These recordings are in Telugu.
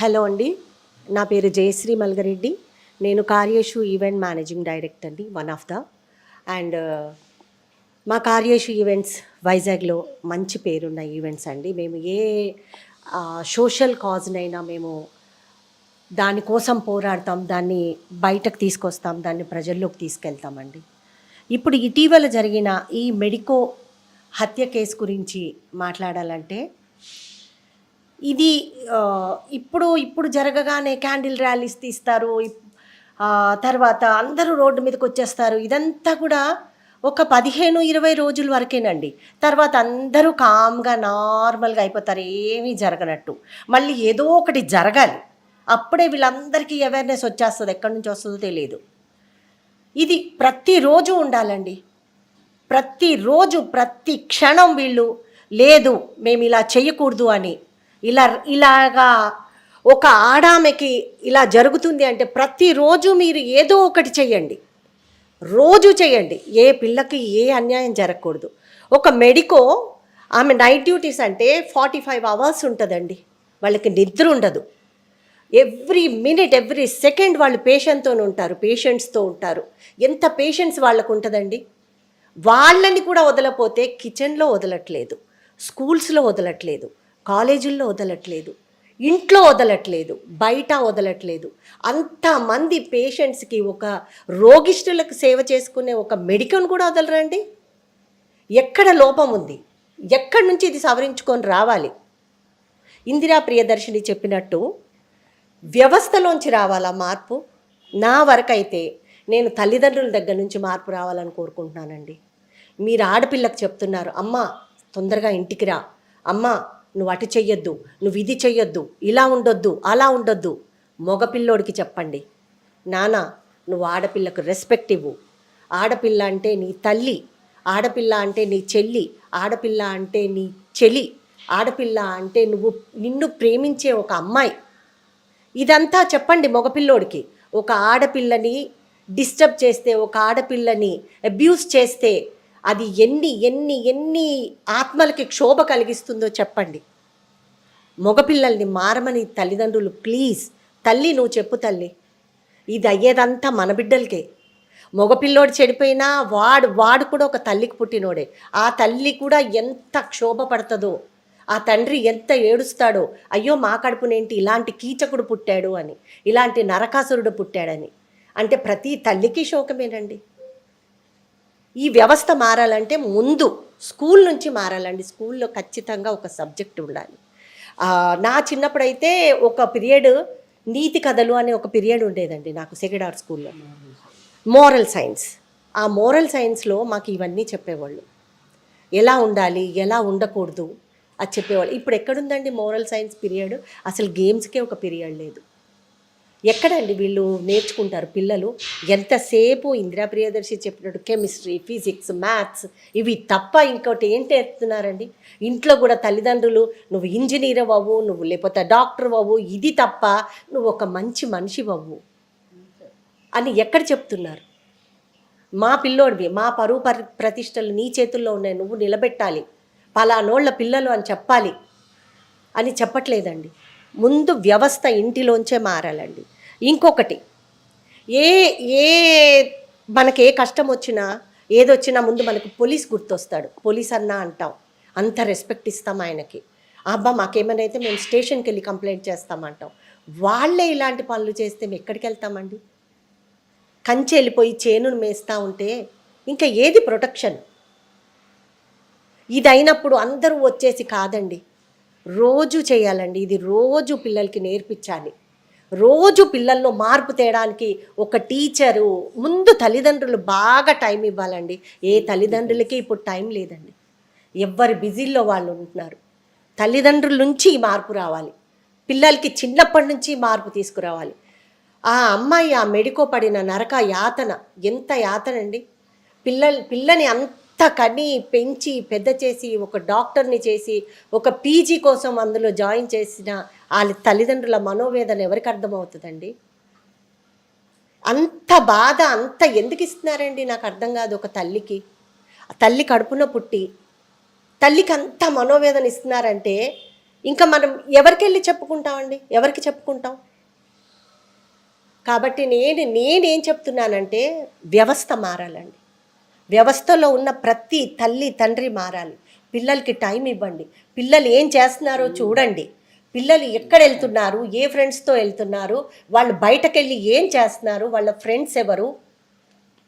హలో అండి. నా పేరు జయశ్రీ మల్గరెడ్డి. నేను కార్యేషు ఈవెంట్ మేనేజింగ్ డైరెక్టర్ని వన్ ఆఫ్ ద. అండ్ మా కార్యేషు ఈవెంట్స్ వైజాగ్లో మంచి పేరున్న ఈవెంట్స్ అండి. మేము ఏ సోషల్ కాజ్నైనా మేము దానికోసం పోరాడతాం దాన్ని బయటకు తీసుకొస్తాం దాన్ని ప్రజల్లోకి తీసుకెళ్తామండి ఇప్పుడు ఇటీవల జరిగిన ఈ మెడికో హత్య కేసు గురించి మాట్లాడాలంటే ఇది ఇప్పుడు ఇప్పుడు జరగగానే క్యాండిల్ ర్యాలీస్ తీస్తారు తర్వాత అందరూ రోడ్డు మీదకి వచ్చేస్తారు. ఇదంతా కూడా ఒక పదిహేను ఇరవై రోజుల వరకేనండి. తర్వాత అందరూ కామ్గా నార్మల్గా అయిపోతారు. ఏమీ జరగనట్టు. మళ్ళీ ఏదో ఒకటి జరగాలి. అప్పుడే వీళ్ళందరికీ అవేర్నెస్ వచ్చేస్తుంది. ఎక్కడి నుంచి వస్తుందో తెలియదు. ఇది ప్రతిరోజు ఉండాలండి. ప్రతిరోజు ప్రతి క్షణం వీళ్ళు లేదు మేము ఇలా చేయకూడదు అని. ఇలా ఇలాగా ఒక ఆడామెకి ఇలా జరుగుతుంది అంటే ప్రతిరోజు మీరు ఏదో ఒకటి చేయండి రోజు చేయండి ఏ పిల్లకి ఏ అన్యాయం జరగకూడదు. ఒక మెడికో ఆమె నైట్ డ్యూటీస్ అంటే ఫార్టీ ఫైవ్ అవర్స్ ఉంటుందండి. వాళ్ళకి నిద్ర ఉండదు. ఎవ్రీ మినిట్ ఎవ్రీ సెకండ్ వాళ్ళు పేషెంట్తో ఉంటారు పేషెంట్స్తో ఉంటారు. ఎంత పేషెంట్స్ వాళ్ళకు ఉంటుందండి? వాళ్ళని కూడా వదలపోతే కిచెన్లో వదలట్లేదు స్కూల్స్లో వదలట్లేదు కాలేజీల్లో వదలట్లేదు ఇంట్లో వదలట్లేదు బయట వదలట్లేదు. అంతమంది పేషెంట్స్కి ఒక రోగిష్ఠులకు సేవ చేసుకునే ఒక మెడికల్ కూడా వదలరండి. ఎక్కడ లోపం ఉంది? ఎక్కడి నుంచి ఇది సవరించుకొని రావాలి? ఇందిరా ప్రియదర్శిని చెప్పినట్టు వ్యవస్థలోంచి రావాలా మార్పు? నా వరకైతే నేను తల్లిదండ్రుల దగ్గర నుంచి మార్పు రావాలని కోరుకుంటున్నానండి. మీరు ఆడపిల్లకు చెప్తున్నారు అమ్మ తొందరగా ఇంటికి రా. అమ్మ నువ్వు అటు చెయ్యొద్దు నువ్వు ఇది చెయ్యొద్దు ఇలా ఉండొద్దు అలా ఉండొద్దు. మగపిల్లోడికి చెప్పండి నానా నువ్వు ఆడపిల్లకు రెస్పెక్ట్ ఇవ్వు. ఆడపిల్ల అంటే నీ తల్లి ఆడపిల్ల అంటే నీ చెల్లి ఆడపిల్ల అంటే నీ చెలి ఆడపిల్ల అంటే నువ్వు నిన్ను ప్రేమించే ఒక అమ్మాయి. ఇదంతా చెప్పండి మగపిల్లోడికి. ఒక ఆడపిల్లని డిస్టర్బ్ చేస్తే ఒక ఆడపిల్లని అబ్యూస్ చేస్తే అది ఎన్ని ఎన్ని ఎన్ని ఆత్మలకి క్షోభ కలిగిస్తుందో చెప్పండి. మగపిల్లల్ని మారమని తల్లిదండ్రులు ప్లీజ్ తల్లి నువ్వు చెప్పు తల్లి. ఇది అయ్యేదంతా మన బిడ్డలకే. మగపిల్లోడు చెడిపోయినా వాడు వాడు కూడా ఒక తల్లికి పుట్టినోడే. ఆ తల్లి కూడా ఎంత క్షోభ పడుతుందో ఆ తండ్రి ఎంత ఏడుస్తాడో అయ్యో మా కడుపునేంటి ఇలాంటి కీచకుడు పుట్టాడు అని ఇలాంటి నరకాసురుడు పుట్టాడని. అంటే ప్రతి తల్లికి శోకమేనండి. ఈ వ్యవస్థ మారాలంటే ముందు స్కూల్ నుంచి మారాలండి. స్కూల్లో ఖచ్చితంగా ఒక సబ్జెక్ట్ ఉండాలి. నా చిన్నప్పుడైతే ఒక పీరియడ్ నీతి కథలు అనే ఒక పీరియడ్ ఉండేదండి నాకు సెకండ్ ఆర్ స్కూల్లో. Moral science. ఆ మోరల్ సైన్స్లో మాకు ఇవన్నీ చెప్పేవాళ్ళు. ఎలా ఉండాలి ఎలా ఉండకూడదు అది చెప్పేవాళ్ళు. ఇప్పుడు ఎక్కడుందండి మోరల్ సైన్స్ పీరియడ్? అసలు గేమ్స్కే ఒక పీరియడ్ లేదు. ఎక్కడండి వీళ్ళు నేర్చుకుంటారు పిల్లలు? ఎంతసేపు ఇందిరా ప్రియదర్శి చెప్పినట్టు కెమిస్ట్రీ ఫిజిక్స్ మ్యాథ్స్ ఇవి తప్ప ఇంకోటి ఏం నేర్పుతున్నారండి? ఇంట్లో కూడా తల్లిదండ్రులు నువ్వు ఇంజనీర్ అవ్వు నువ్వు లేకపోతే డాక్టర్ అవ్వు ఇది తప్ప నువ్వు ఒక మంచి మనిషి అవ్వు అని ఎక్కడ చెప్తున్నారు? మా పిల్లోడివి మా పరువు పరి ప్రతిష్టలు నీ చేతుల్లో ఉన్నాయి నువ్వు నిలబెట్టాలి. పలానోళ్ళ పిల్లలు అని చెప్పాలి. అని చెప్పట్లేదండి. ముందు వ్యవస్థ ఇంటిలోంచే మారాలండి. ఇంకొకటి ఏ ఏ మనకి ఏ కష్టం వచ్చినా ఏదొచ్చినా ముందు మనకు పోలీస్ గుర్తొస్తాడు. పోలీస్ అన్నా అంటాం. అంత రెస్పెక్ట్ ఇస్తాం ఆయనకి. అబ్బా మాకేమైనా అయితే మేము స్టేషన్కి వెళ్ళి కంప్లైంట్ చేస్తామంటాం. వాళ్ళే ఇలాంటి పనులు చేస్తే మేము ఎక్కడికి వెళ్తామండి కంచె వెళ్ళిపోయి చేనును మేస్తూ ఉంటే ఇంకా ఏది ప్రొటెక్షన్? ఇది అయినప్పుడు అందరూ వచ్చేసి కాదండి. రోజు చేయాలండి. ఇది రోజు పిల్లలకి నేర్పించాలి. రోజు పిల్లల్లో మార్పు తేయడానికి ఒక టీచరు ముందు తల్లిదండ్రులు బాగా టైం ఇవ్వాలండి. ఏ తల్లిదండ్రులకి ఇప్పుడు టైం లేదండి. ఎవ్వరి బిజీల్లో వాళ్ళు ఉంటున్నారు. తల్లిదండ్రుల నుంచి ఈ మార్పు రావాలి. పిల్లలకి చిన్నప్పటి నుంచి మార్పు తీసుకురావాలి. ఆ అమ్మాయి ఆ మెడికో పడిన నరక యాతన. ఎంత యాతన అండి పిల్లల్ పిల్లని అంత కని పెంచి పెద్ద చేసి ఒక డాక్టర్ని చేసి ఒక పీజీ కోసం అందులో జాయిన్ చేసిన వాళ్ళ తల్లిదండ్రుల మనోవేదన ఎవరికి అర్థమవుతుందండి? అంత బాధ అంత ఎందుకు ఇస్తున్నారండి? నాకు అర్థం కాదు ఒక తల్లికి. తల్లి కడుపున పుట్టి తల్లికి అంత మనోవేదన ఇస్తున్నారంటే ఇంకా మనం ఎవరికి వెళ్ళి చెప్పుకుంటామండి? ఎవరికి చెప్పుకుంటాం? కాబట్టి నేను నేనేం చెప్తున్నానంటే వ్యవస్థ మారాలండి. వ్యవస్థలో ఉన్న ప్రతి తల్లి తండ్రి మారాలి. పిల్లలకి టైం ఇవ్వండి. పిల్లలు ఏం చేస్తున్నారో చూడండి. పిల్లలు ఎక్కడ వెళ్తున్నారు? ఏ ఫ్రెండ్స్తో వెళ్తున్నారు? వాళ్ళు బయటకెళ్ళి ఏం చేస్తున్నారు? వాళ్ళ ఫ్రెండ్స్ ఎవరు?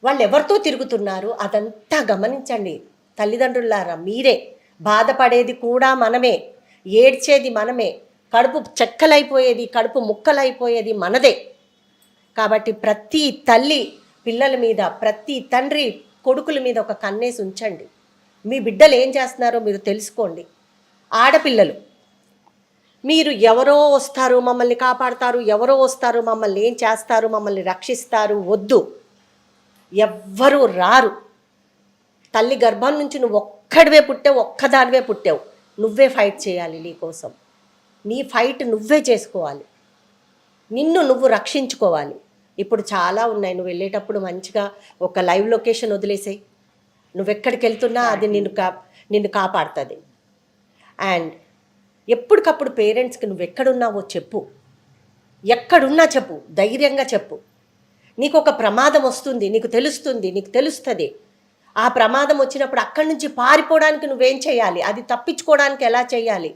వాళ్ళు ఎవరితో తిరుగుతున్నారు? అదంతా గమనించండి. తల్లిదండ్రులారా మీరే. బాధపడేది కూడా మనమే. ఏడ్చేది మనమే. కడుపు చెక్కలైపోయేది కడుపు ముక్కలైపోయేది మనదే. కాబట్టి ప్రతి తల్లి పిల్లల మీద ప్రతి తండ్రి కొడుకుల మీద ఒక కన్నేసి ఉంచండి. మీ బిడ్డలు ఏం చేస్తున్నారో మీరు తెలుసుకోండి. ఆడపిల్లలు మీరు ఎవరో వస్తారు మమ్మల్ని కాపాడతారు ఎవరో వస్తారు మమ్మల్ని ఏం చేస్తారు మమ్మల్ని రక్షిస్తారు వద్దు. ఎవ్వరూ రారు. తల్లి గర్భం నుంచి నువ్వు ఒక్కడివే పుట్టావు ఒక్కదానివే పుట్టావు. నువ్వే ఫైట్ చేయాలి నీ కోసం. నీ ఫైట్ నువ్వే చేసుకోవాలి. నిన్ను నువ్వు రక్షించుకోవాలి. ఇప్పుడు చాలా ఉన్నాయి. నువ్వు వెళ్ళేటప్పుడు మంచిగా ఒక లైవ్ లొకేషన్ వదిలేసాయి. నువ్వెక్కడికి వెళ్తున్నా అది నిన్ను కా నిన్ను కాపాడుతుంది. అండ్ ఎప్పటికప్పుడు పేరెంట్స్కి నువ్వు ఎక్కడున్నావో చెప్పు. ఎక్కడున్నా చెప్పు. ధైర్యంగా చెప్పు. నీకు ఒక ప్రమాదం వస్తుంది. నీకు తెలుస్తుంది. నీకు తెలుస్తుంది. ఆ ప్రమాదం వచ్చినప్పుడు అక్కడి నుంచి పారిపోవడానికి నువ్వేం చేయాలి? అది తప్పించుకోవడానికి ఎలా చేయాలి?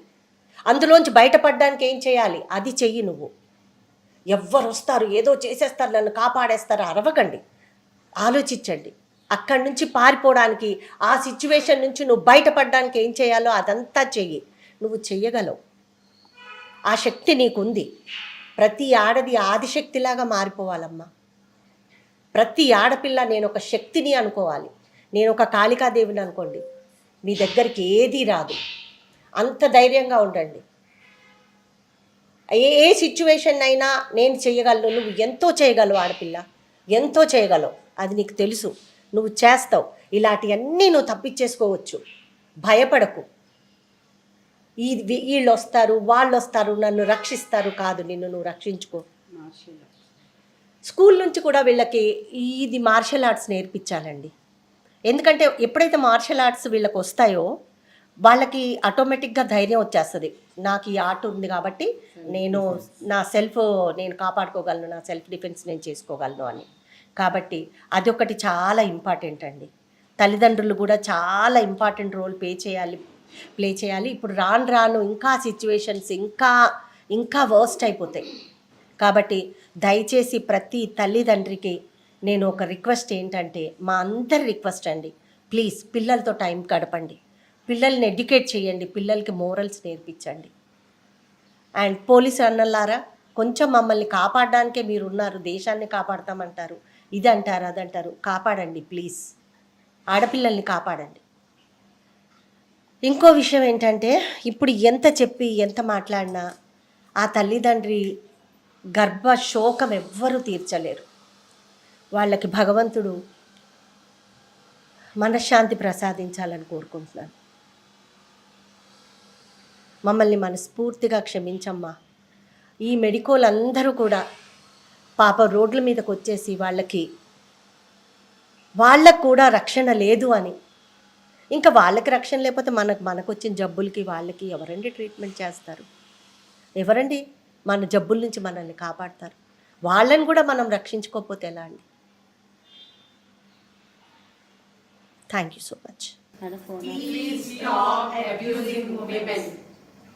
అందులోంచి బయటపడడానికి ఏం చేయాలి? అది చెయ్యి నువ్వు. ఎవ్వరు వస్తారు ఏదో చేసేస్తారు నన్ను కాపాడేస్తారు అరవకండి. ఆలోచించండి. అక్కడి నుంచి పారిపోవడానికి ఆ సిచ్యువేషన్ నుంచి నువ్వు బయటపడడానికి ఏం చేయాలో అదంతా చెయ్యి. నువ్వు చెయ్యగలవు. ఆ శక్తి నీకుంది. ప్రతి ఆడది ఆదిశక్తిలాగా మారిపోవాలమ్మా. ప్రతి ఆడపిల్ల నేను ఒక శక్తిని అనుకోవాలి. నేను ఒక కాళికాదేవిని అనుకోండి. మీ దగ్గరికి ఏదీ రాదు. అంత ధైర్యంగా ఉండండి. ఏ ఏ సిచ్యువేషన్ అయినా నేను చేయగలను నువ్వు ఎంతో చేయగలవు ఆడపిల్ల. ఎంతో చేయగలవు. అది నీకు తెలుసు. నువ్వు చేస్తావు. ఇలాంటివన్నీ నువ్వు తప్పించేసుకోవచ్చు. భయపడకు. ఈ వీళ్ళు వస్తారు వాళ్ళు వస్తారు నన్ను రక్షిస్తారు కాదు నిన్ను నువ్వు రక్షించుకో. స్కూల్ నుంచి కూడా వీళ్ళకి ఇది మార్షల్ ఆర్ట్స్ నేర్పించాలండి. ఎందుకంటే ఎప్పుడైతే మార్షల్ ఆర్ట్స్ వీళ్ళకి వస్తాయో వాళ్ళకి ఆటోమేటిక్గా ధైర్యం వచ్చేస్తుంది. నాకు ఈ ఆర్ట్ ఉంది కాబట్టి నేను నా సెల్ఫ్ నేను కాపాడుకోగలను నా సెల్ఫ్ డిఫెన్స్ నేను చేసుకోగలను అని. కాబట్టి అదొకటి చాలా ఇంపార్టెంట్ అండి. తల్లిదండ్రులు కూడా చాలా ఇంపార్టెంట్ రోల్ ప్లే చేయాలి ప్లే చేయాలి. ఇప్పుడు రాను రాను ఇంకా సిచ్యువేషన్స్ ఇంకా ఇంకా వర్స్ట్ అయిపోతాయి. కాబట్టి దయచేసి ప్రతి తల్లిదండ్రికి నేను ఒక రిక్వెస్ట్ ఏంటంటే మా అందరి రిక్వెస్ట్ అండి. ప్లీజ్ పిల్లలతో టైం గడపండి. పిల్లల్ని ఎడ్యుకేట్ చేయండి పిల్లలకి మోరల్స్ నేర్పించండి. అండ్ పోలీసు అన్నలారా కొంచెం మమ్మల్ని కాపాడడానికే మీరు ఉన్నారు దేశాన్ని కాపాడతామంటారు ఇది అంటారు అదంటారు. కాపాడండి ప్లీజ్. ఆడపిల్లల్ని కాపాడండి. ఇంకో విషయం ఏంటంటే ఇప్పుడు ఎంత చెప్పి ఎంత మాట్లాడినా ఆ తల్లిదండ్రి గర్భ శోకం ఎవ్వరూ తీర్చలేరు. వాళ్ళకి భగవంతుడు మనశ్శాంతి ప్రసాదించాలని కోరుకుంటున్నాను. మమ్మల్ని మనస్ఫూర్తిగా క్షమించమ్మా. ఈ మెడికోలందరూ కూడా పాప రోడ్ల మీదకి వచ్చేసి వాళ్ళకి వాళ్ళకు కూడా రక్షణ లేదు అని. ఇంకా వాళ్ళకి రక్షణ లేకపోతే మనకు మనకు వచ్చిన జబ్బులకి వాళ్ళకి ఎవరండి ట్రీట్మెంట్ చేస్తారు? ఎవరండి మన జబ్బుల నుంచి మనల్ని కాపాడతారు? వాళ్ళని కూడా మనం రక్షించుకోకపోతే ఎలా అండి? Thank you so much